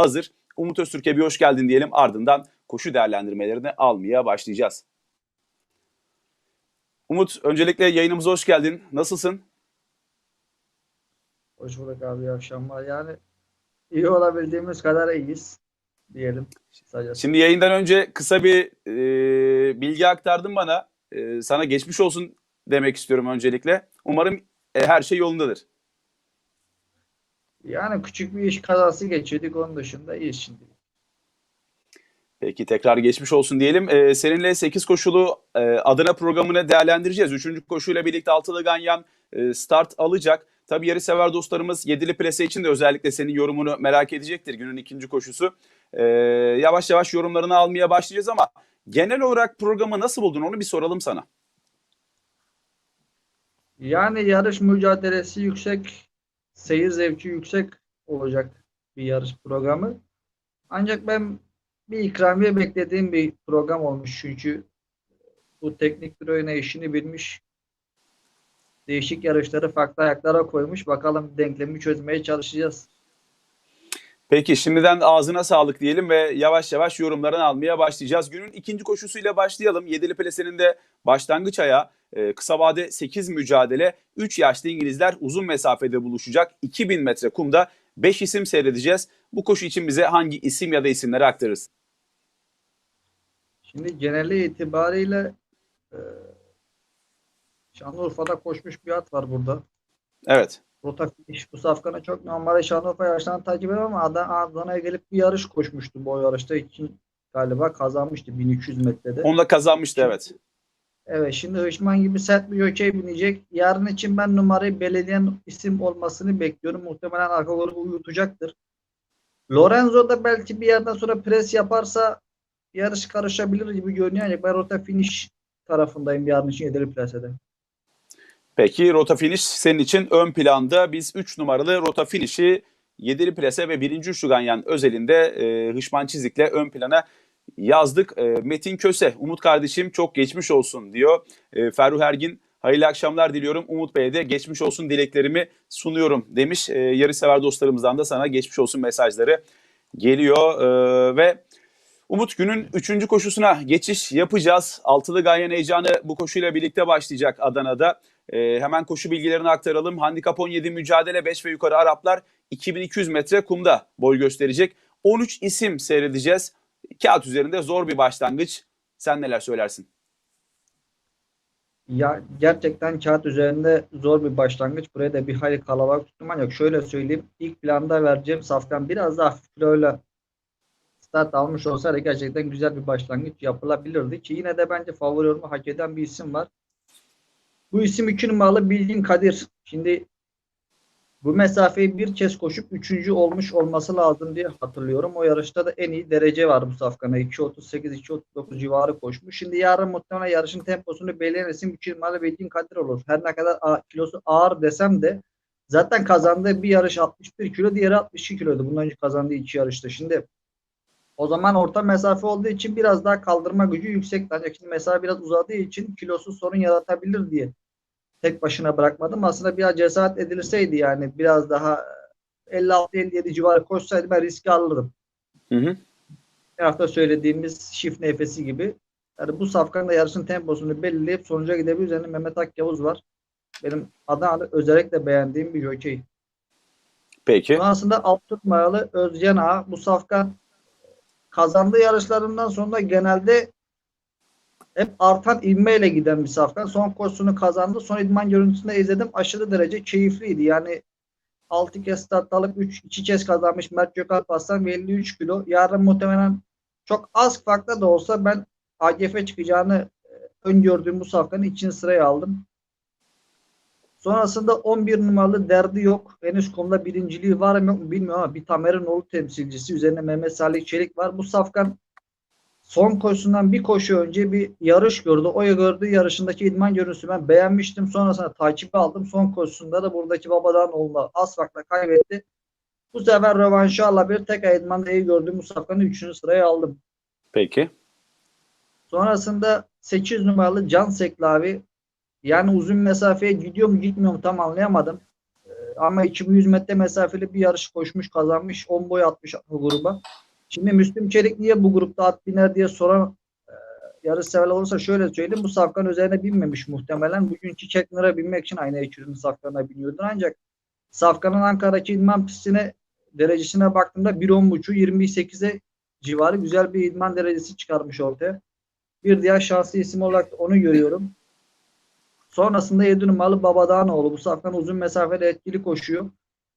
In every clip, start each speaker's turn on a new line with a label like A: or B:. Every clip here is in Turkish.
A: hazır. Umut Öztürk'e bir hoş geldin diyelim ardından koşu değerlendirmelerini almaya başlayacağız. Umut öncelikle yayınımıza hoş geldin. Nasılsın?
B: Hoş bulduk abi iyi akşamlar. Yani iyi olabildiğimiz kadar iyiyiz diyelim. Kısacası.
A: Şimdi yayından önce kısa bir e, bilgi aktardın bana. E, sana geçmiş olsun demek istiyorum öncelikle. Umarım e, her şey yolundadır.
B: Yani küçük bir iş kazası geçirdik onun dışında iyiyiz şimdi.
A: Peki tekrar geçmiş olsun diyelim. Ee, seninle 8 koşulu e, Adana programını değerlendireceğiz. Üçüncü koşuyla birlikte Altılı Ganyan e, start alacak. Tabii yarı sever dostlarımız Yedili Plase için de özellikle senin yorumunu merak edecektir günün ikinci koşusu. Ee, yavaş yavaş yorumlarını almaya başlayacağız ama genel olarak programı nasıl buldun onu bir soralım sana.
B: Yani yarış mücadelesi yüksek, seyir zevki yüksek olacak bir yarış programı. Ancak ben bir ikramiye beklediğim bir program olmuş çünkü bu teknik yine işini bilmiş. Değişik yarışları farklı ayaklara koymuş. Bakalım denklemi çözmeye çalışacağız.
A: Peki şimdiden ağzına sağlık diyelim ve yavaş yavaş yorumlarını almaya başlayacağız. Günün ikinci koşusuyla başlayalım. Yedili Plase'nin de başlangıç ayağı e, kısa vade 8 mücadele. 3 yaşlı İngilizler uzun mesafede buluşacak. 2000 metre kumda 5 isim seyredeceğiz. Bu koşu için bize hangi isim ya da isimleri aktarırsın?
B: Şimdi geneli itibariyle e, Şanlıurfa'da koşmuş bir at var burada.
A: Evet.
B: Rota finish bu safkanı çok normalde Şanlıurfa yarışlarını takip ediyorum ama Adana, Adana'ya gelip bir yarış koşmuştu. Bu yarışta için galiba kazanmıştı 1200 metrede.
A: Onunla kazanmıştı evet.
B: Evet şimdi Hışman gibi sert bir jockey binecek. Yarın için ben numarayı belediyen isim olmasını bekliyorum. Muhtemelen arka grubu uyutacaktır. Lorenzo da belki bir yerden sonra pres yaparsa yarış karışabilir gibi görünüyor. Ben rota finish tarafındayım yarın için yedili plasede.
A: Peki rota finish senin için ön planda. Biz 3 numaralı rota finish'i Yedili Plase ve 1. Üçlü Ganyan özelinde e, Hışman Çizik'le ön plana yazdık. E, Metin Köse, Umut kardeşim çok geçmiş olsun diyor. E, Ferruh Ergin, hayırlı akşamlar diliyorum. Umut Bey'e de geçmiş olsun dileklerimi sunuyorum demiş. E, yarışsever dostlarımızdan da sana geçmiş olsun mesajları geliyor. E, ve Umut günün 3. koşusuna geçiş yapacağız. Altılı Ganyan heyecanı bu koşuyla birlikte başlayacak Adana'da. E, hemen koşu bilgilerini aktaralım. Handikap 17 mücadele 5 ve yukarı Araplar 2200 metre kumda boy gösterecek. 13 isim seyredeceğiz. Kağıt üzerinde zor bir başlangıç. Sen neler söylersin?
B: Ya gerçekten kağıt üzerinde zor bir başlangıç. Buraya da bir hayli kalabalık tuttum ancak şöyle söyleyeyim. İlk planda vereceğim safkan biraz daha kiloyla start almış olsaydı gerçekten güzel bir başlangıç yapılabilirdi ki yine de bence favori yorumu hak eden bir isim var. Bu isim 2 numaralı Bilgin Kadir. Şimdi bu mesafeyi bir kez koşup üçüncü olmuş olması lazım diye hatırlıyorum. O yarışta da en iyi derece var bu safkana. 2.38-2.39 civarı koşmuş. Şimdi yarın muhtemelen yarışın temposunu belirleyen isim 2 numaralı Bilgin Kadir olur. Her ne kadar kilosu ağır desem de zaten kazandığı bir yarış 61 kilo, diğeri 62 kiloydu. Bundan önce kazandığı iki yarışta. Şimdi o zaman orta mesafe olduğu için biraz daha kaldırma gücü yüksek. Ancak şimdi mesafe biraz uzadığı için kilosu sorun yaratabilir diye tek başına bırakmadım. Aslında biraz cesaret edilseydi yani biraz daha 56-57 civarı koşsaydı ben riski alırdım.
A: Hı hı.
B: Bir hafta söylediğimiz şif nefesi gibi. Yani bu safkanın da yarışın temposunu belirleyip sonuca gidebilir. Üzerinde Mehmet Akyavuz var. Benim Adana'da özellikle beğendiğim bir jockey.
A: Peki.
B: Sonrasında alt numaralı Özcan Ağa. Bu safkan kazandığı yarışlarından sonra genelde hep artan ivmeyle giden bir safkan. Son koşusunu kazandı. Son idman görüntüsünde izledim. Aşırı derece keyifliydi. Yani 6 kez start alıp 3 2 kez kazanmış Mert Gökalp Aslan ve 53 kilo. Yarın muhtemelen çok az farklı da olsa ben AGF çıkacağını e, öngördüğüm bu safkanın için sıraya aldım. Sonrasında 11 numaralı derdi yok. Henüz konuda birinciliği var mı bilmiyorum ama bir Tamer'in oğlu temsilcisi. Üzerine Mehmet Salih Çelik var. Bu safkan son koşusundan bir koşu önce bir yarış gördü. O gördüğü yarışındaki idman görüntüsü ben beğenmiştim. Sonrasında takibi aldım. Son koşusunda da buradaki babadan oğluna az farkla kaybetti. Bu sefer rövanşı alabilir. Tek idmanda iyi gördüğüm bu safkanı 3. sıraya aldım.
A: Peki.
B: Sonrasında 8 numaralı Can Seklavi yani uzun mesafeye gidiyor mu gitmiyor mu tam anlayamadım. Ee, ama 2100 metre mesafeli bir yarış koşmuş kazanmış 10 boy atmış bu gruba. Şimdi Müslüm Çelik niye bu grupta at biner diye soran e, yarış severler olursa şöyle söyleyeyim bu safkan üzerine binmemiş muhtemelen. Bugünkü Çekner'e binmek için aynı ekürünün safkanına biniyordur ancak Safkan'ın Ankara'daki idman pistine derecesine baktığımda 1.10.5'u 28'e civarı güzel bir idman derecesi çıkarmış ortaya. Bir diğer şanslı isim olarak onu görüyorum. Sonrasında 7 numaralı Babadağanoğlu. Bu safkan uzun mesafede etkili koşuyor.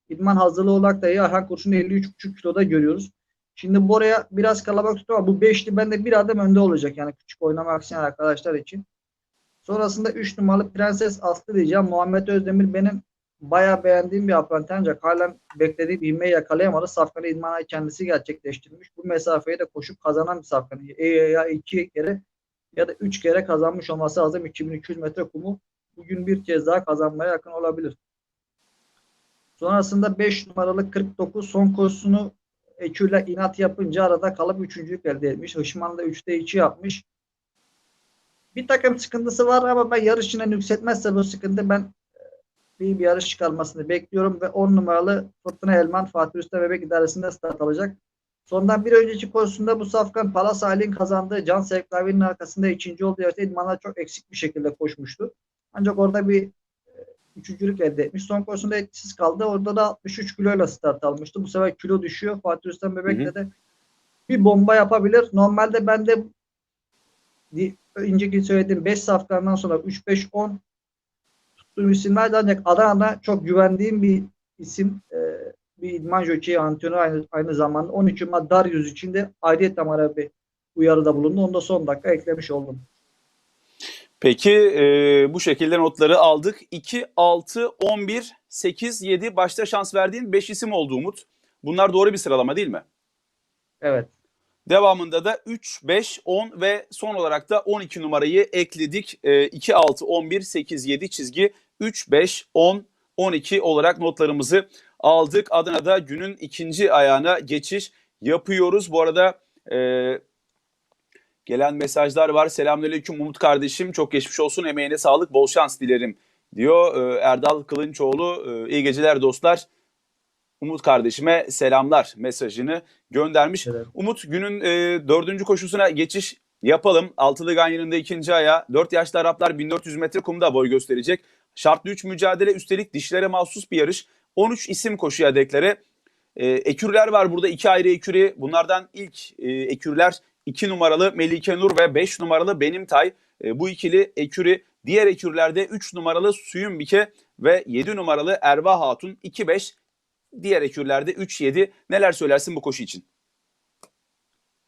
B: İdman hazırlığı olarak da Ayhan Kurşun'u 53,5 kiloda görüyoruz. Şimdi buraya biraz kalabalık tutuyor ama bu beşli bende bir adım önde olacak. Yani küçük oynamak isteyen arkadaşlar için. Sonrasında 3 numaralı Prenses Aslı diyeceğim. Muhammed Özdemir benim bayağı beğendiğim bir apranti ancak halen beklediğim ivmeyi yakalayamadı. Safkanı idmana kendisi gerçekleştirmiş. Bu mesafeyi de koşup kazanan bir safkanı. E, ya iki kere ya da üç kere kazanmış olması lazım. 2200 metre kumu bugün bir kez daha kazanmaya yakın olabilir. Sonrasında 5 numaralı 49 son koşusunu Ekü'yle inat yapınca arada kalıp üçüncülük elde etmiş. Hışman da 3'te 2 yapmış. Bir takım sıkıntısı var ama ben yarışına yükseltmezse bu sıkıntı ben iyi bir yarış çıkarmasını bekliyorum ve 10 numaralı Fırtına Elman Fatih Usta Bebek idaresinde start alacak. Sondan bir önceki pozisyonda bu Safkan Palas Ailin kazandığı Can Sevklavi'nin arkasında ikinci olduğu yarışta idmanlar çok eksik bir şekilde koşmuştu. Ancak orada bir e, üçüncülük elde etmiş. Son koşusunda etkisiz kaldı. Orada da 63 kiloyla start almıştı. Bu sefer kilo düşüyor. Fatih Rüstem Bebek'le de bir bomba yapabilir. Normalde ben de önceki söylediğim 5 safkandan sonra 3-5-10 tuttuğum isimlerdi ancak Adana'da çok güvendiğim bir isim. Ee, bir idman jokeyi antrenörü aynı, aynı zamanda 13 Cuma Darius için de ayrıyetten bana bir uyarıda bulundu. Onu da son dakika eklemiş oldum.
A: Peki e, bu şekilde notları aldık. 2, 6, 11, 8, 7 başta şans verdiğin 5 isim oldu Umut. Bunlar doğru bir sıralama değil mi?
B: Evet.
A: Devamında da 3, 5, 10 ve son olarak da 12 numarayı ekledik. E, 2, 6, 11, 8, 7 çizgi 3, 5, 10, 12 olarak notlarımızı aldık. Adana'da günün ikinci ayağına geçiş yapıyoruz. Bu arada e, gelen mesajlar var. Selamünaleyküm Umut kardeşim. Çok geçmiş olsun. Emeğine sağlık. Bol şans dilerim diyor E, Erdal Kılınçoğlu. E, iyi geceler dostlar. Umut kardeşime selamlar mesajını göndermiş.
B: Evet.
A: Umut günün e, dördüncü koşusuna geçiş yapalım. Altılı Ganyan'ın ikinci ayağı. 4 yaşlı Araplar 1400 metre kumda boy gösterecek. Şartlı 3 mücadele üstelik dişlere mahsus bir yarış. 13 isim koşuya deklare. E, ekürler var burada iki ayrı eküri. Bunlardan ilk e, ekürler 2 numaralı Melike Nur ve 5 numaralı Benim Tay. E, bu ikili eküri. Diğer ekürlerde 3 numaralı Suyun Bike ve 7 numaralı Erva Hatun 2-5. Diğer ekürlerde 3-7. Neler söylersin bu koşu için?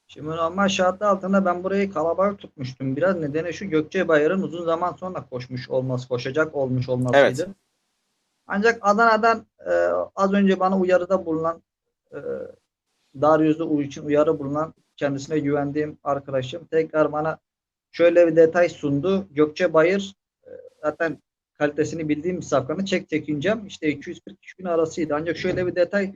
B: Şimdi normal şartlar altında ben burayı kalabalık tutmuştum. Biraz nedeni şu Gökçe Bayır'ın uzun zaman sonra koşmuş olması, koşacak olmuş olmasıydı.
A: Evet.
B: Ancak Adana'dan e, az önce bana uyarıda bulunan e, Darius'u için uyarı bulunan kendisine güvendiğim arkadaşım tekrar bana şöyle bir detay sundu. Gökçe Bayır e, zaten kalitesini bildiğim bir safkanı çek çekineceğim. İşte 240 bin arasıydı. Ancak şöyle bir detay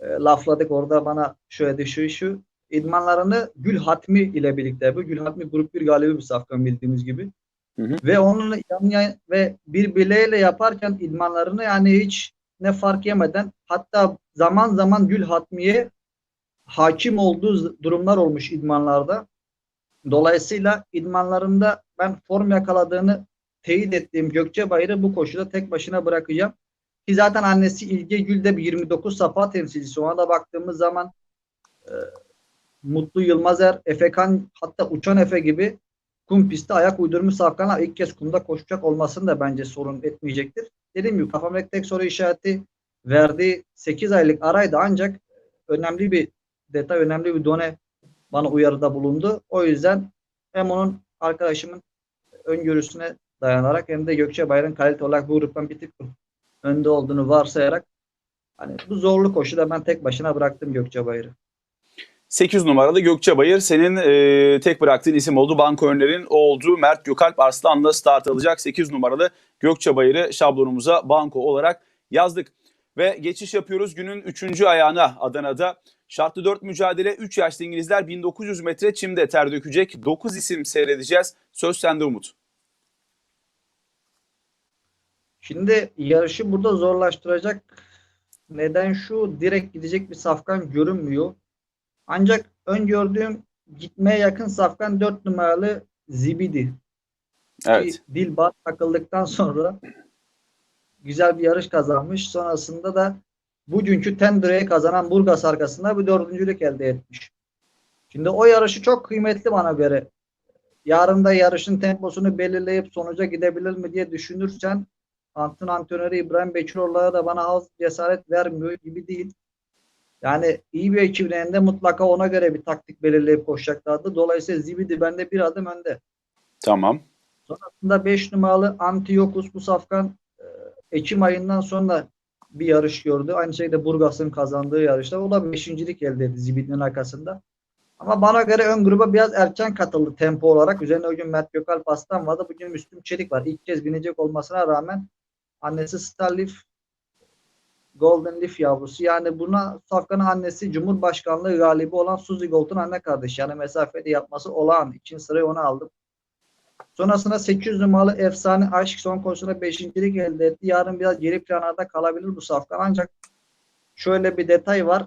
B: e, lafladık orada bana şöyle şu şu idmanlarını Gül Hatmi ile birlikte yapıyor. Gül Hatmi grup bir galibi bir safkan bildiğimiz gibi.
A: Hı hı.
B: Ve onun yan ve bir bileğiyle yaparken idmanlarını yani hiç ne fark yemeden hatta zaman zaman Gül Hatmi'ye hakim olduğu durumlar olmuş idmanlarda. Dolayısıyla idmanlarında ben form yakaladığını teyit ettiğim Gökçe Bayır'ı bu koşuda tek başına bırakacağım. Ki zaten annesi İlge Gül de bir 29 safa temsilcisi. Ona da baktığımız zaman e, Mutlu Yılmazer, Efekan hatta Uçan Efe gibi kum pisti ayak uydurmuş safkanlar ilk kez kumda koşacak olmasını da bence sorun etmeyecektir. Dediğim gibi kafamdaki tek soru işareti verdiği 8 aylık araydı ancak önemli bir detay, önemli bir done bana uyarıda bulundu. O yüzden hem onun arkadaşımın öngörüsüne dayanarak hem de Gökçe Bayır'ın kalite olarak bu gruptan bir tık önde olduğunu varsayarak hani bu zorlu koşuda ben tek başına bıraktım Gökçe Bayır'ı.
A: 8 numaralı Gökçe Bayır senin e, tek bıraktığın isim oldu. Banko önlerin o oldu. Mert Gökalp Arslan'la start alacak 8 numaralı Gökçe Bayır'ı şablonumuza banko olarak yazdık. Ve geçiş yapıyoruz günün 3. ayağına Adana'da. Şartlı 4 mücadele 3 yaşlı İngilizler 1900 metre çimde ter dökecek. 9 isim seyredeceğiz. Söz sende Umut.
B: Şimdi yarışı burada zorlaştıracak neden şu direkt gidecek bir safkan görünmüyor. Ancak ön gördüğüm gitmeye yakın safkan 4 numaralı Zibidi.
A: Evet.
B: Ki Dilbar takıldıktan sonra güzel bir yarış kazanmış. Sonrasında da bugünkü Tendire'yi kazanan Burgas arkasında bir dördüncülük elde etmiş. Şimdi o yarışı çok kıymetli bana göre. Yarın da yarışın temposunu belirleyip sonuca gidebilir mi diye düşünürsen Antın antrenörü İbrahim Beçiroğlu'na da bana az cesaret vermiyor gibi değil. Yani iyi bir ekibin elinde mutlaka ona göre bir taktik belirleyip koşacaklardı. Dolayısıyla Zibidi bende bir adım önde.
A: Tamam.
B: Sonrasında 5 numaralı Antiochus bu safkan e, Ekim ayından sonra bir yarış gördü. Aynı şekilde Burgas'ın kazandığı yarışta. O da beşincilik elde etti Zibid'in arkasında. Ama bana göre ön gruba biraz erken katıldı tempo olarak. Üzerine o gün Mert Gökalp vardı. Bugün Müslüm Çelik var. İlk kez binecek olmasına rağmen annesi Starleaf Golden Leaf yavrusu. Yani buna Safkan'ın annesi Cumhurbaşkanlığı galibi olan Suzy Gold'un anne kardeşi. Yani mesafede yapması olağan. İkinci sırayı ona aldım. Sonrasında 800 numaralı efsane aşk son koşusunda 5.lik elde etti. Yarın biraz geri planlarda kalabilir bu safkan. Ancak şöyle bir detay var.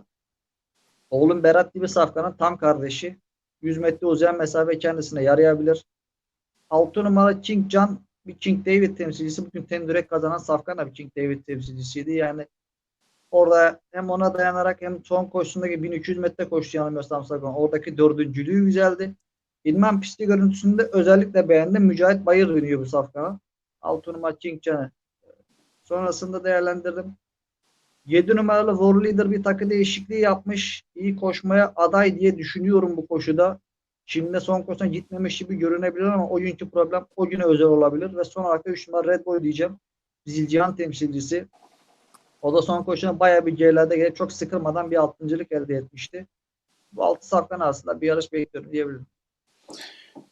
B: Oğlum Berat gibi safkanın tam kardeşi. 100 metre uzayan mesafe kendisine yarayabilir. 6 numaralı King Can bir King David temsilcisi. Bugün Tendürek kazanan safkan da bir King David temsilcisiydi. Yani orada hem ona dayanarak hem son koşusundaki 1200 metre koştu yanılmıyorsam Safkan. Oradaki dördüncülüğü güzeldi. İlman pisti görüntüsünde özellikle beğendim. Mücahit Bayır biniyor bu safkana. 6 numara King Can'ı. Sonrasında değerlendirdim. 7 numaralı War Leader bir takı değişikliği yapmış. İyi koşmaya aday diye düşünüyorum bu koşuda. Şimdi son koşusuna gitmemiş gibi görünebilir ama o günkü problem o güne özel olabilir. Ve son olarak da 3 numara Red Boy diyeceğim. Zilcihan temsilcisi. O da son koşuna bayağı bir gerilerde gelip çok sıkılmadan bir altıncılık elde etmişti. Bu altı safkan aslında bir yarış bekliyorum diyebilirim.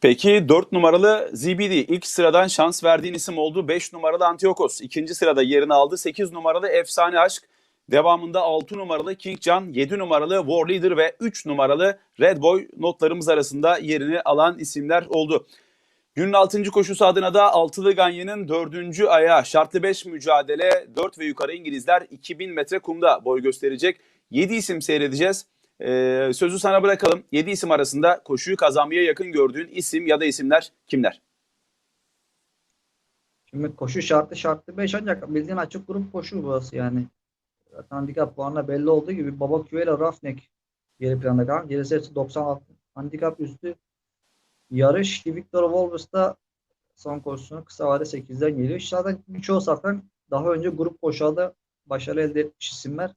A: Peki 4 numaralı ZBD ilk sıradan şans verdiğin isim oldu. 5 numaralı Antiochos ikinci sırada yerini aldı. 8 numaralı Efsane Aşk devamında 6 numaralı King Can, 7 numaralı War Leader ve 3 numaralı Red Boy notlarımız arasında yerini alan isimler oldu. Günün 6. koşusu adına da Altılı Ganyan'ın 4. ayağı şartlı 5 mücadele 4 ve yukarı İngilizler 2000 metre kumda boy gösterecek. 7 isim seyredeceğiz. Ee, sözü sana bırakalım. 7 isim arasında koşuyu kazanmaya yakın gördüğün isim ya da isimler kimler?
B: Şimdi koşu şartı şartlı 5 ancak bildiğin açık grup koşu burası yani. Zaten handikap puanla belli olduğu gibi Baba Küvela Rafnek geri planda kalan. Gerisi hepsi 96 handikap üstü yarış Victor Wolvers da son koşusunu kısa vade 8'den geliyor. Zaten birçoğu safkan daha önce grup koşuda başarı elde etmiş isimler.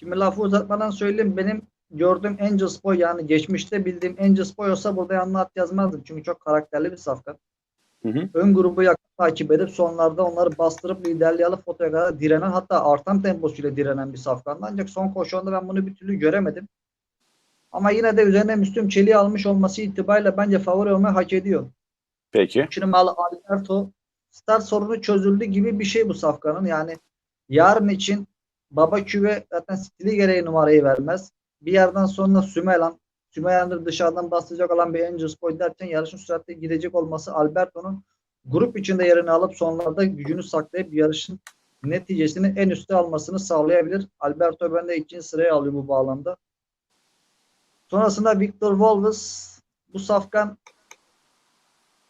B: Şimdi lafı uzatmadan söyleyeyim. Benim gördüğüm Angels Boy yani geçmişte bildiğim Angels Boy olsa burada yanına at yazmazdım. Çünkü çok karakterli bir safkan.
A: Hı hı.
B: Ön grubu yakın takip edip sonlarda onları bastırıp liderliği alıp fotoya kadar direnen hatta artan temposuyla direnen bir safkandı. Ancak son koşuanda ben bunu bir türlü göremedim. Ama yine de üzerine Müslüm Çelik'i almış olması itibariyle bence favori olmayı hak ediyor.
A: Peki.
B: Şimdi Malı Alberto start sorunu çözüldü gibi bir şey bu safkanın. Yani yarın için Baba Küve zaten stili gereği numarayı vermez. Bir yerden sonra Sümelan Sümelan'dır dışarıdan bastıracak olan bir Angels Boy derken yarışın süratle gidecek olması Alberto'nun grup içinde yerini alıp sonlarda gücünü saklayıp yarışın neticesini en üste almasını sağlayabilir. Alberto bende ikinci sıraya alıyor bu bağlamda. Sonrasında Victor Wolves bu safkan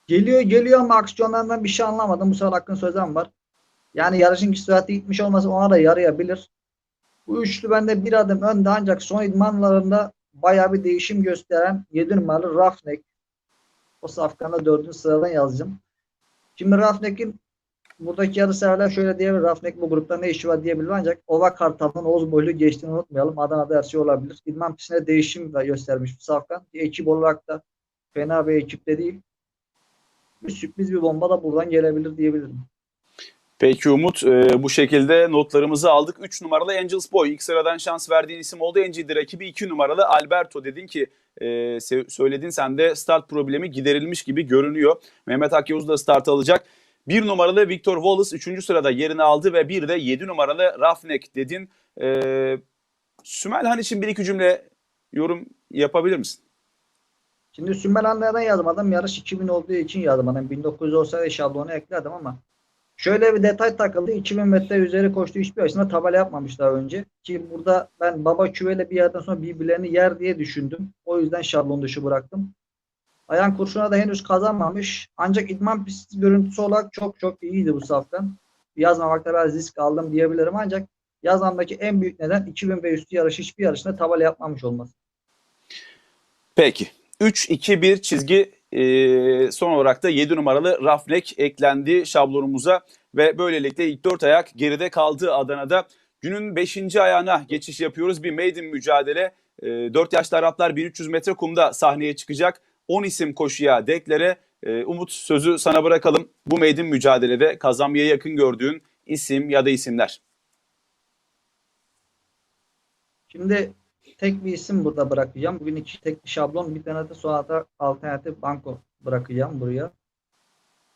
B: geliyor geliyor ama aksiyonlarından bir şey anlamadım. Bu sefer hakkın sözem var. Yani yarışın sürati gitmiş olması ona da yarayabilir. Bu üçlü bende bir adım önde ancak son idmanlarında bayağı bir değişim gösteren 7 numaralı Rafnek. O safkanda 4. sıradan yazacağım. Şimdi Rafnek'in buradaki yarı severler şöyle diyebilir. Rafnek bu grupta ne işi var diyebilir ancak Ova Kartal'ın Oğuz Boylu geçtiğini unutmayalım. Adana'da her şey olabilir. İdman pistine değişim de göstermiş bir safkan. Ekip olarak da fena bir ekipte değil. Bir sürpriz bir bomba da buradan gelebilir diyebilirim.
A: Peki Umut e, bu şekilde notlarımızı aldık. 3 numaralı Angels Boy ilk sıradan şans verdiğin isim oldu. NGD rakibi 2 numaralı Alberto dedin ki e, söyledin sen de start problemi giderilmiş gibi görünüyor. Mehmet Akyavuz da start alacak. 1 numaralı Victor Wallace 3. sırada yerini aldı ve bir de 7 numaralı Rafnek dedin. E, Sümelhan için bir iki cümle yorum yapabilir misin?
B: Şimdi Sümbel Anlaya'dan yazmadım. Yarış 2000 olduğu için yazmadım. 1900 olsaydı şablonu eklerdim ama Şöyle bir detay takıldı. 2000 metre üzeri koştuğu hiçbir yarışında tabela yapmamış daha önce. Ki burada ben baba küveyle bir yerden sonra birbirlerini yer diye düşündüm. O yüzden şablon dışı bıraktım. Ayağın kurşuna da henüz kazanmamış. Ancak idman pisti görüntüsü olarak çok çok iyiydi bu safkan. Yazmamakta biraz risk aldım diyebilirim ancak yazmamdaki en büyük neden 2000 ve üstü yarış hiçbir yarışında tabela yapmamış olması.
A: Peki. 3-2-1 çizgi e, son olarak da 7 numaralı Rafnek eklendi şablonumuza ve böylelikle ilk 4 ayak geride kaldı Adana'da. Günün 5. ayağına geçiş yapıyoruz. Bir maiden mücadele. E, 4 yaşlı Araplar 1300 metre kumda sahneye çıkacak. 10 isim koşuya deklere. E, Umut sözü sana bırakalım. Bu maiden mücadelede kazanmaya yakın gördüğün isim ya da isimler.
B: Şimdi tek bir isim burada bırakacağım. Bugün iki tek bir şablon, bir tane de sonra alternatif banko bırakacağım buraya.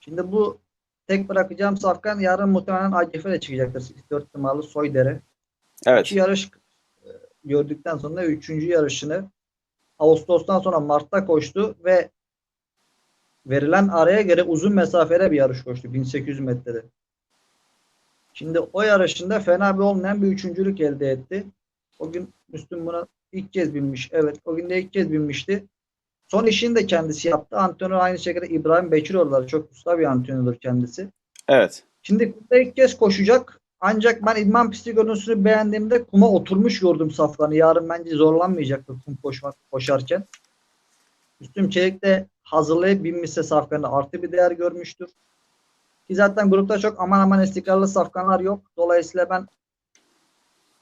B: Şimdi bu tek bırakacağım safkan yarın muhtemelen AGF de çıkacaktır. 4 numaralı Soydere.
A: Evet.
B: İki yarış e, gördükten sonra üçüncü yarışını Ağustos'tan sonra Mart'ta koştu ve verilen araya göre uzun mesafede bir yarış koştu. 1800 metrede. Şimdi o yarışında fena bir olmayan bir üçüncülük elde etti. O gün Müslüm buna ilk kez binmiş. Evet o gün de ilk kez binmişti. Son işini de kendisi yaptı. Antrenör aynı şekilde İbrahim Bekiroğlu çok usta bir antrenördür kendisi.
A: Evet.
B: Şimdi burada ilk kez koşacak. Ancak ben idman pisti görüntüsünü beğendiğimde kuma oturmuş gördüm safkanı. Yarın bence zorlanmayacaktır kum koşmak, koşarken. Üstüm Çelik de hazırlayıp binmişse safkanı artı bir değer görmüştür. Ki zaten grupta çok aman aman istikrarlı safkanlar yok. Dolayısıyla ben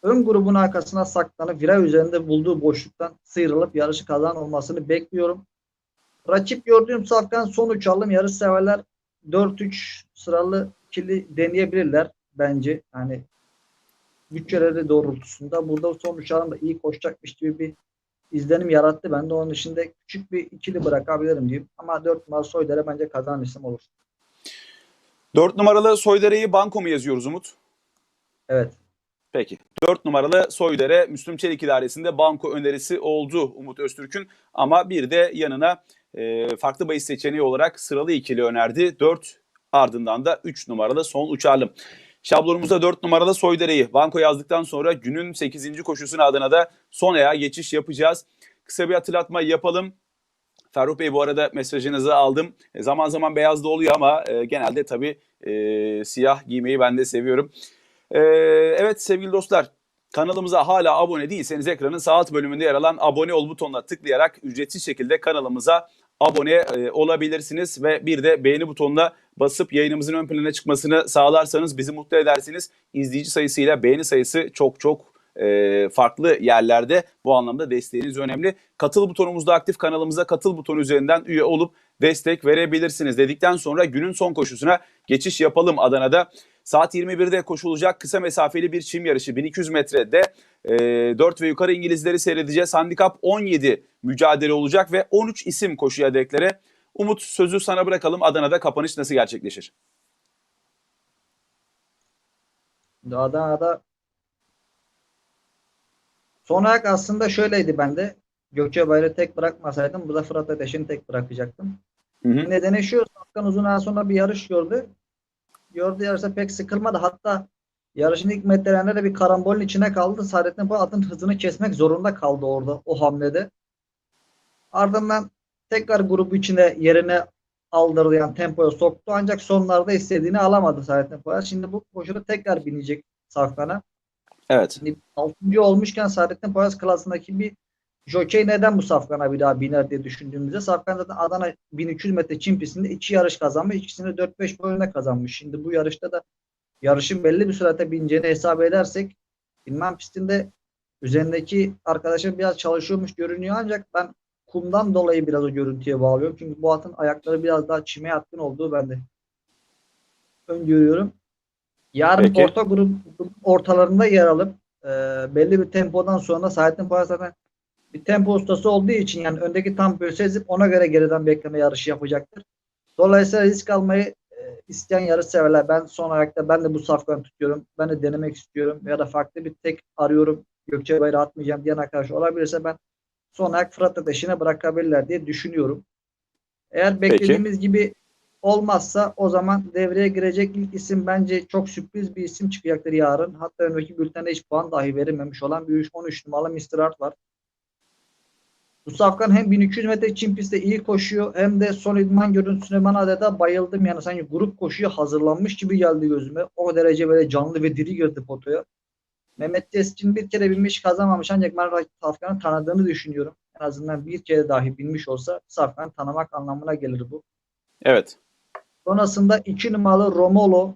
B: ön grubun arkasına saklanıp viray üzerinde bulduğu boşluktan sıyrılıp yarışı kazan olmasını bekliyorum. Rakip gördüğüm safkan son uç alım. Yarış severler 4-3 sıralı ikili deneyebilirler bence. Yani bütçeleri doğrultusunda. Burada son uç alım da iyi koşacakmış gibi bir izlenim yarattı. Ben de onun dışında küçük bir ikili bırakabilirim diyeyim. Ama 4 numara Soyder'e bence kazanan isim olur.
A: 4 numaralı Soydere'yi banko mu yazıyoruz Umut?
B: Evet.
A: Peki. 4 numaralı Soydere Müslüm Çelik idaresinde banko önerisi oldu Umut Öztürk'ün. Ama bir de yanına e, farklı bahis seçeneği olarak sıralı ikili önerdi. 4 ardından da 3 numaralı son uçarlım. Şablonumuzda 4 numaralı Soydere'yi banko yazdıktan sonra günün 8. koşusuna adına da son ayağa geçiş yapacağız. Kısa bir hatırlatma yapalım. Ferruh Bey bu arada mesajınızı aldım. E, zaman zaman beyaz da oluyor ama e, genelde tabii e, siyah giymeyi ben de seviyorum. Ee, evet sevgili dostlar kanalımıza hala abone değilseniz ekranın sağ alt bölümünde yer alan abone ol butonuna tıklayarak ücretsiz şekilde kanalımıza abone e, olabilirsiniz ve bir de beğeni butonuna basıp yayınımızın ön plana çıkmasını sağlarsanız bizi mutlu edersiniz. İzleyici sayısıyla beğeni sayısı çok çok e, farklı yerlerde bu anlamda desteğiniz önemli. Katıl butonumuzda aktif kanalımıza katıl butonu üzerinden üye olup destek verebilirsiniz dedikten sonra günün son koşusuna geçiş yapalım Adana'da. Saat 21'de koşulacak kısa mesafeli bir çim yarışı 1200 metrede e, 4 ve yukarı İngilizleri seyredeceğiz. Handikap 17 mücadele olacak ve 13 isim koşuya deklere. Umut sözü sana bırakalım. Adana'da kapanış nasıl gerçekleşir?
B: Adana'da son ayak aslında şöyleydi bende. Gökçebayır'ı tek bırakmasaydım bu da Fırat Ateş'ini tek bırakacaktım.
A: Hı hı.
B: Nedeni şu Safkan uzun sonra bir yarış gördü. Gördüğü yarışta pek sıkılmadı. Hatta yarışın ilk metrelerinde de bir karambolün içine kaldı. Saadettin bu atın hızını kesmek zorunda kaldı orada o hamlede. Ardından tekrar grubu içine yerine aldırdı yani tempoya soktu. Ancak sonlarda istediğini alamadı Saadettin Poyraz. Şimdi bu koşuda tekrar binecek Safkan'a.
A: Evet.
B: Şimdi 6. olmuşken Saadettin Poyraz klasındaki bir Jokey neden bu Safkan'a bir daha biner diye düşündüğümüzde Safkan zaten Adana 1300 metre çim pistinde iki yarış kazanmış. İkisini 4-5 boyunda kazanmış. Şimdi bu yarışta da yarışın belli bir sürate bineceğini hesap edersek bilmem pistinde üzerindeki arkadaşım biraz çalışıyormuş görünüyor ancak ben kumdan dolayı biraz o görüntüye bağlıyorum. Çünkü bu atın ayakları biraz daha çime yatkın olduğu bende öngörüyorum. Yarın
A: Peki.
B: orta grup ortalarında yer alıp e, belli bir tempodan sonra Saadettin Poyraz zaten bir tempo ustası olduğu için yani öndeki tempoyu sezip ona göre geriden bekleme yarışı yapacaktır. Dolayısıyla risk almayı e, isteyen yarış severler. Ben son ayakta ben de bu safkanı tutuyorum. Ben de denemek istiyorum. Ya da farklı bir tek arıyorum. Gökçebayır'ı atmayacağım diyen arkadaş olabilirse ben son ayak Fırat Ateşi'ne bırakabilirler diye düşünüyorum. Eğer beklediğimiz gibi olmazsa o zaman devreye girecek ilk isim bence çok sürpriz bir isim çıkacaktır yarın. Hatta önceki bültende hiç puan dahi verilmemiş olan bir 13 numaralı Mr. Art var. Bu safkan hem 1200 metre çim pistte iyi koşuyor hem de son idman görüntüsüne ben adeta bayıldım. Yani sanki grup koşuya hazırlanmış gibi geldi gözüme. O derece böyle canlı ve diri girdi potoya. Mehmet Keskin bir kere binmiş kazanmamış ancak ben Safkan'ı tanıdığını düşünüyorum. En azından bir kere dahi binmiş olsa Safkan'ı tanımak anlamına gelir bu.
A: Evet.
B: Sonrasında 2 numaralı Romolo.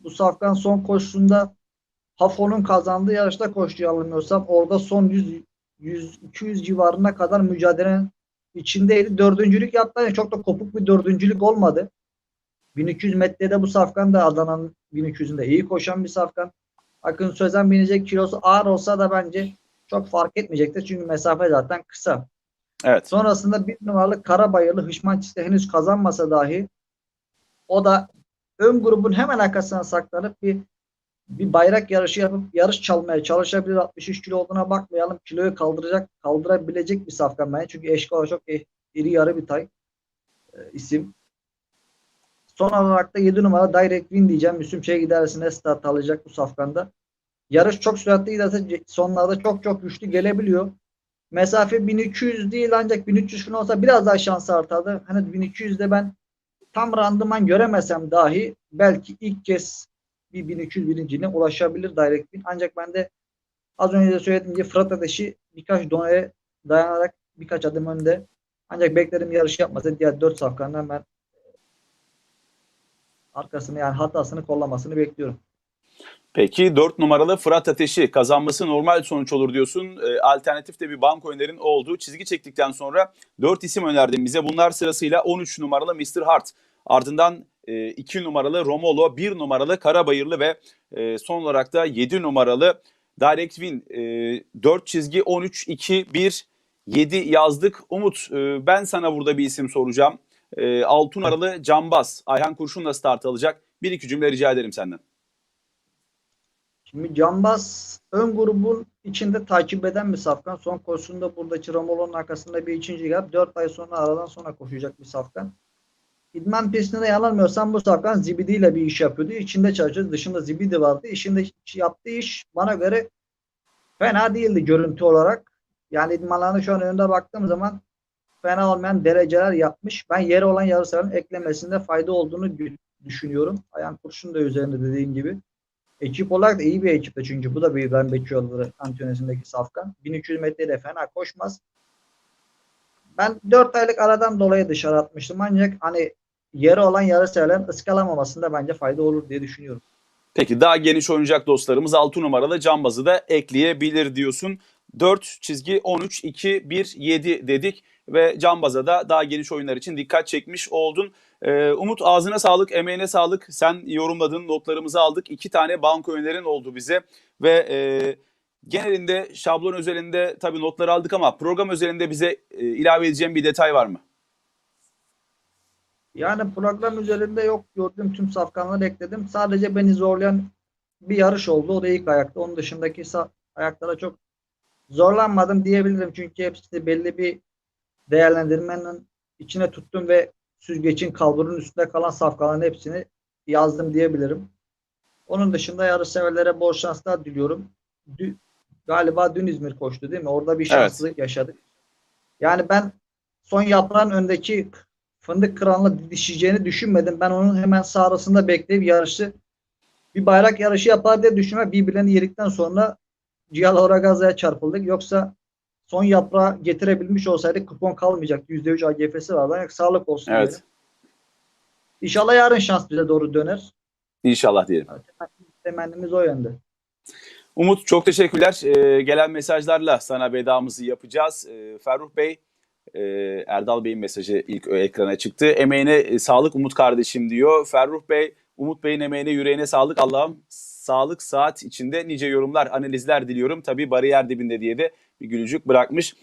B: Bu Safkan son koşusunda Hafon'un kazandığı yarışta koştu yanılmıyorsam. Orada son 100 100-200 civarına kadar mücadelenin içindeydi. Dördüncülük yaptı. Çok da kopuk bir dördüncülük olmadı. 1200 metrede bu Safkan da Adana'nın 1200'ünde iyi koşan bir Safkan. Akın Sözen binecek kilosu ağır olsa da bence çok fark etmeyecektir. Çünkü mesafe zaten kısa.
A: Evet.
B: Sonrasında bir numaralı Karabayırlı Hışman Çiste henüz kazanmasa dahi o da ön grubun hemen arkasına saklanıp bir bir bayrak yarışı yapıp yarış çalmaya çalışabilir. 63 kilo olduğuna bakmayalım. Kiloyu kaldıracak, kaldırabilecek bir safkan bence. Çünkü eşkala çok e- iri yarı bir tay e, isim. Son olarak da 7 numara Direct Win diyeceğim. Müslüm şey gidersine start alacak bu safkanda. Yarış çok süratli giderse sonlarda çok çok güçlü gelebiliyor. Mesafe 1200 değil ancak 1300 falan olsa biraz daha şansı artardı. Hani 1200'de ben tam randıman göremesem dahi belki ilk kez bir 1200 birinciliğine ulaşabilir Direct Win. Ancak ben de az önce de söylediğim gibi Fırat Ateşi birkaç donaya dayanarak birkaç adım önde. Ancak beklerim yarış yapmasa diğer 4 safkandan ben arkasını yani hatasını kollamasını bekliyorum.
A: Peki 4 numaralı Fırat Ateşi kazanması normal sonuç olur diyorsun. E, alternatif de bir banko önerin olduğu çizgi çektikten sonra 4 isim önerdin bize. Bunlar sırasıyla 13 numaralı Mr. Hart. Ardından 2 e, numaralı Romolo, 1 numaralı Karabayırlı ve e, son olarak da 7 numaralı Direct Win. E, 4 çizgi 13, 2, 1, 7 yazdık. Umut e, ben sana burada bir isim soracağım. E, 6 numaralı Cambaz. Ayhan Kurşun'la start alacak. Bir iki cümle rica ederim senden.
B: Şimdi Cambaz ön grubun içinde takip eden bir safkan. Son koşusunda buradaki Romolo'nun arkasında bir ikinci gel. 4 ay sonra aradan sonra koşacak bir safkan. İdman pistinde yanılmıyorsam bu safkan Zibidi ile bir iş yapıyordu. İçinde çalışıyordu. Dışında Zibidi vardı. İşinde yaptığı iş bana göre fena değildi görüntü olarak. Yani idmanlarına şu an önünde baktığım zaman fena olmayan dereceler yapmış. Ben yeri olan yarışların eklemesinde fayda olduğunu düşünüyorum. Ayağın kurşun da üzerinde dediğin gibi. Ekip olarak da iyi bir ekipte çünkü bu da bir ben Bekçioğlu antiyonesindeki safkan. 1300 metreyle fena koşmaz. Ben 4 aylık aradan dolayı dışarı atmıştım ancak hani yeri olan yarı severlerin ıskalamamasında bence fayda olur diye düşünüyorum.
A: Peki daha geniş oynayacak dostlarımız 6 numaralı cambazı da ekleyebilir diyorsun. 4 çizgi 13, 2, 1, 7 dedik ve cambaza da daha geniş oyunlar için dikkat çekmiş oldun. Ee, Umut ağzına sağlık, emeğine sağlık. Sen yorumladın, notlarımızı aldık. İki tane banko önerin oldu bize ve e, genelinde şablon özelinde tabii notları aldık ama program özelinde bize e, ilave edeceğim bir detay var mı?
B: Yani program üzerinde yok gördüğüm tüm safkanları ekledim. Sadece beni zorlayan bir yarış oldu. O da ilk ayakta. Onun dışındaki ayaklara çok zorlanmadım diyebilirim. Çünkü hepsi belli bir değerlendirmenin içine tuttum ve süzgecin kalburun üstünde kalan safkaların hepsini yazdım diyebilirim. Onun dışında yarış severlere bol şanslar diliyorum. Dü, galiba dün İzmir koştu değil mi? Orada bir şanssızlık evet. yaşadık. Yani ben son yaprağın öndeki fındık kıranla didişeceğini düşünmedim. Ben onun hemen sağrısında bekleyip yarışı bir bayrak yarışı yapar diye düşünme. Birbirlerini yedikten sonra Cihala Oragaza'ya çarpıldık. Yoksa son yaprağı getirebilmiş olsaydık kupon kalmayacaktı. %3 AGF'si vardı. Yani sağlık olsun
A: evet.
B: diyelim. İnşallah yarın şans bize doğru döner.
A: İnşallah diyelim.
B: Temennimiz o yönde.
A: Umut çok teşekkürler. Ee, gelen mesajlarla sana vedamızı yapacağız. Ee, Ferruh Bey, e, Erdal Bey'in mesajı ilk ekrana çıktı. Emeğine e, sağlık Umut kardeşim diyor. Ferruh Bey, Umut Bey'in emeğine yüreğine sağlık. Allah'ım sağlık saat içinde nice yorumlar, analizler diliyorum. Tabii bariyer dibinde diye de bir gülücük bırakmış.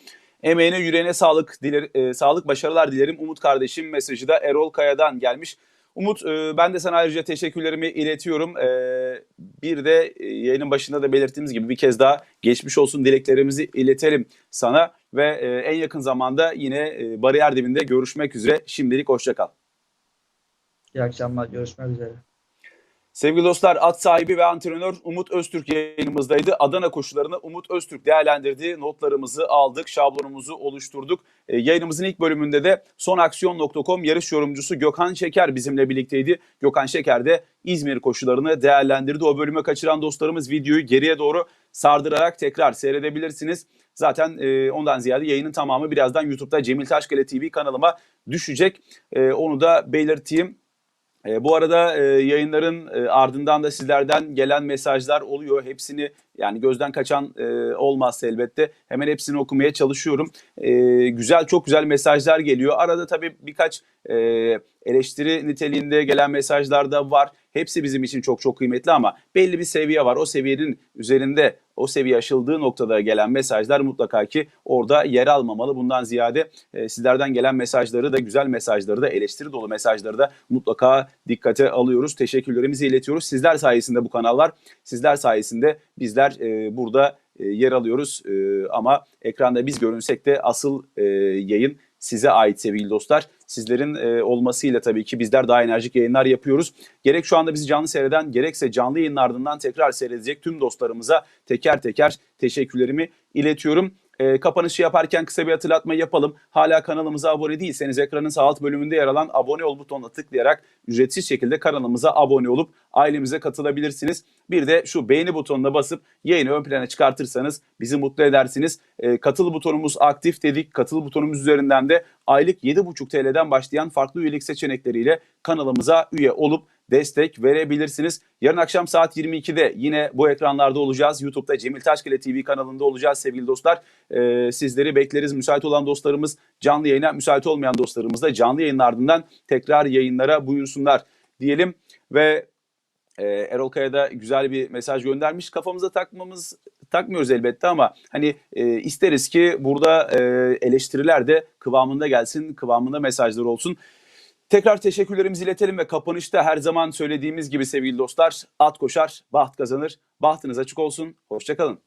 A: Emeğine yüreğine sağlık diler, e, sağlık başarılar dilerim. Umut kardeşim mesajı da Erol Kaya'dan gelmiş. Umut e, ben de sana ayrıca teşekkürlerimi iletiyorum. E, bir de e, yayının başında da belirttiğimiz gibi bir kez daha geçmiş olsun dileklerimizi iletelim sana. Ve e, en yakın zamanda yine e, bariyer dibinde görüşmek üzere. Şimdilik hoşçakal.
B: İyi akşamlar. Görüşmek üzere.
A: Sevgili dostlar at sahibi ve antrenör Umut Öztürk yayınımızdaydı. Adana koşularını Umut Öztürk değerlendirdi. Notlarımızı aldık, şablonumuzu oluşturduk. E, yayınımızın ilk bölümünde de sonaksiyon.com yarış yorumcusu Gökhan Şeker bizimle birlikteydi. Gökhan Şeker de İzmir koşularını değerlendirdi. O bölüme kaçıran dostlarımız videoyu geriye doğru sardırarak tekrar seyredebilirsiniz. Zaten e, ondan ziyade yayının tamamı birazdan YouTube'da Cemil Taşkale TV kanalıma düşecek. E, onu da belirteyim. E, bu arada e, yayınların e, ardından da sizlerden gelen mesajlar oluyor. Hepsini yani gözden kaçan e, olmazsa elbette hemen hepsini okumaya çalışıyorum. E, güzel çok güzel mesajlar geliyor. Arada tabii birkaç e, eleştiri niteliğinde gelen mesajlar da var. Hepsi bizim için çok çok kıymetli ama belli bir seviye var. O seviyenin üzerinde o seviye aşıldığı noktada gelen mesajlar mutlaka ki orada yer almamalı. Bundan ziyade e, sizlerden gelen mesajları da güzel mesajları da eleştiri dolu mesajları da mutlaka dikkate alıyoruz. Teşekkürlerimizi iletiyoruz. Sizler sayesinde bu kanal var. Sizler sayesinde bizler e, burada e, yer alıyoruz. E, ama ekranda biz görünsek de asıl e, yayın size ait sevgili dostlar. Sizlerin e, olmasıyla tabii ki bizler daha enerjik yayınlar yapıyoruz. Gerek şu anda bizi canlı seyreden gerekse canlı yayının ardından tekrar seyredecek tüm dostlarımıza teker teker teşekkürlerimi iletiyorum. E, kapanışı yaparken kısa bir hatırlatma yapalım. Hala kanalımıza abone değilseniz ekranın sağ alt bölümünde yer alan abone ol butonuna tıklayarak ücretsiz şekilde kanalımıza abone olup ailemize katılabilirsiniz. Bir de şu beğeni butonuna basıp yayını ön plana çıkartırsanız bizi mutlu edersiniz. E, katıl butonumuz aktif dedik. Katıl butonumuz üzerinden de aylık 7,5 TL'den başlayan farklı üyelik seçenekleriyle kanalımıza üye olup destek verebilirsiniz. Yarın akşam saat 22'de yine bu ekranlarda olacağız. YouTube'da Cemil Taşkale TV kanalında olacağız sevgili dostlar. Ee, sizleri bekleriz. Müsait olan dostlarımız canlı yayına, müsait olmayan dostlarımız da canlı yayının ardından tekrar yayınlara buyursunlar diyelim. Ve e, Erol Kaya da güzel bir mesaj göndermiş. Kafamıza takmamız takmıyoruz elbette ama hani e, isteriz ki burada e, eleştiriler de kıvamında gelsin, kıvamında mesajlar olsun. Tekrar teşekkürlerimizi iletelim ve kapanışta her zaman söylediğimiz gibi sevgili dostlar at koşar, baht kazanır. Bahtınız açık olsun. Hoşçakalın.